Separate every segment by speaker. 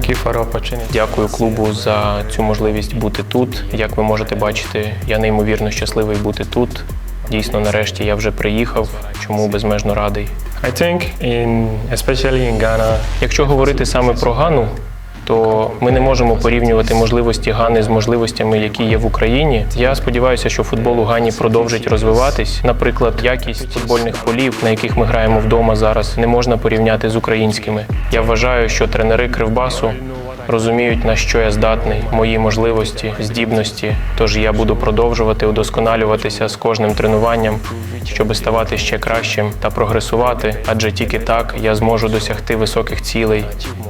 Speaker 1: Thank you for opportunity.
Speaker 2: Дякую клубу за цю можливість бути тут. Як ви можете бачити, я неймовірно щасливий бути тут. Дійсно, нарешті я вже приїхав, чому безмежно радий.
Speaker 1: I think in especially in Ghana,
Speaker 2: Якщо говорити саме про Гану, то ми не можемо порівнювати можливості Гани з можливостями, які є в Україні. Я сподіваюся, що футбол у Гані продовжить розвиватись. Наприклад, якість футбольних полів, на яких ми граємо вдома зараз, не можна порівняти з українськими. Я вважаю, що тренери Кривбасу розуміють, на що я здатний, мої можливості, здібності. Тож я буду продовжувати удосконалюватися з кожним тренуванням, щоб ставати ще кращим та прогресувати, адже тільки так я зможу досягти високих цілей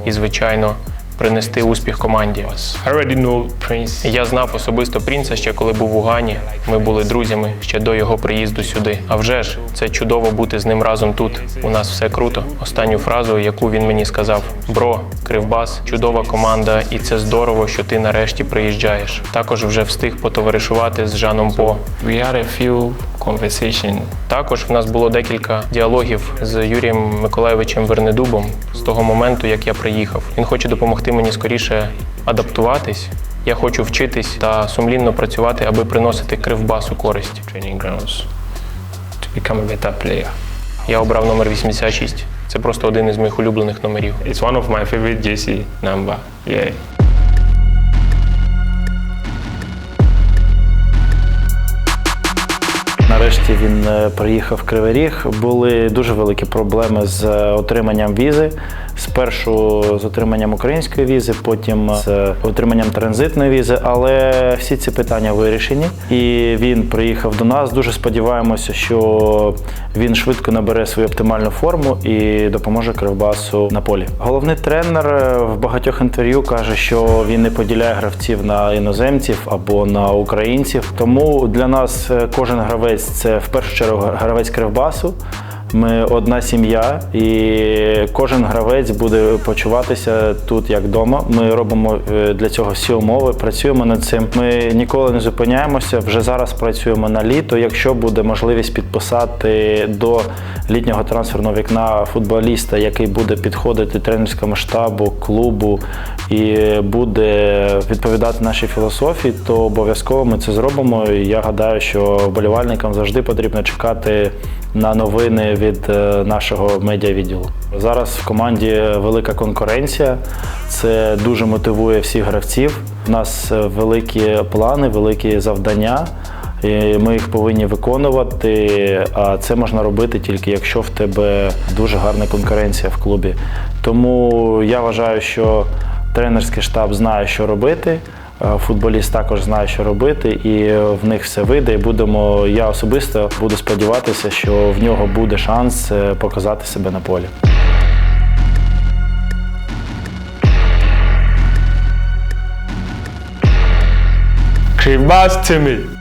Speaker 2: і, звичайно, принести успіх команді.
Speaker 1: I already know Prince.
Speaker 2: Я знав особисто принца ще коли був у Гані. Ми були друзями ще до його приїзду сюди. А вже ж це чудово бути з ним разом тут. У нас все круто. Останню фразу, яку він мені сказав: Бро, Кривбас, чудова команда, і це здорово, що ти нарешті приїжджаєш. Також вже встиг потоваришувати з Жаном По.
Speaker 1: We had a few conversation.
Speaker 2: Також в нас було декілька діалогів з Юрієм Миколайовичем Вернедубом з того моменту, як я приїхав. Він хоче допомогти мені скоріше адаптуватись. Я хочу вчитись та сумлінно працювати, аби приносити кривбасу користь.
Speaker 1: training grounds to become a better player.
Speaker 2: Я обрав номер 86. Це просто один із моїх улюблених номерів.
Speaker 1: It's one of my favorite JC number. Yeah.
Speaker 3: Нарешті він е, приїхав в Кривий Ріг. Були дуже великі проблеми з е, отриманням візи. Спершу з отриманням української візи, потім з отриманням транзитної візи. Але всі ці питання вирішені. І він приїхав до нас. Дуже сподіваємося, що він швидко набере свою оптимальну форму і допоможе Кривбасу на полі. Головний тренер е, в багатьох інтерв'ю каже, що він не поділяє гравців на іноземців або на українців. Тому для нас кожен гравець це в першу чергу гравець Кривбасу. Ми одна сім'я, і кожен гравець буде почуватися тут як вдома. Ми робимо е, для цього всі умови, працюємо над цим. Ми ніколи не зупиняємося. Вже зараз працюємо на літо. Якщо буде можливість підписати до літнього трансферного вікна футболіста, який буде підходити тренерському штабу, клубу і буде відповідати нашій філософії, то обов'язково ми це зробимо. Я гадаю, що вболівальникам завжди потрібно чекати на новини від е, нашого медіавідділу. Зараз в команді велика конкуренція. Це дуже мотивує всіх гравців. У нас е, великі плани, великі завдання. І ми їх повинні виконувати. А це можна робити тільки якщо в тебе дуже гарна конкуренція в клубі. Тому я вважаю, що тренерський штаб знає, що робити. Е, Футболіст також знає, що робити, і в них все вийде. І будемо. Я особисто буду сподіватися, що в нього буде шанс е, показати себе на полі.
Speaker 1: Kribas Timmy.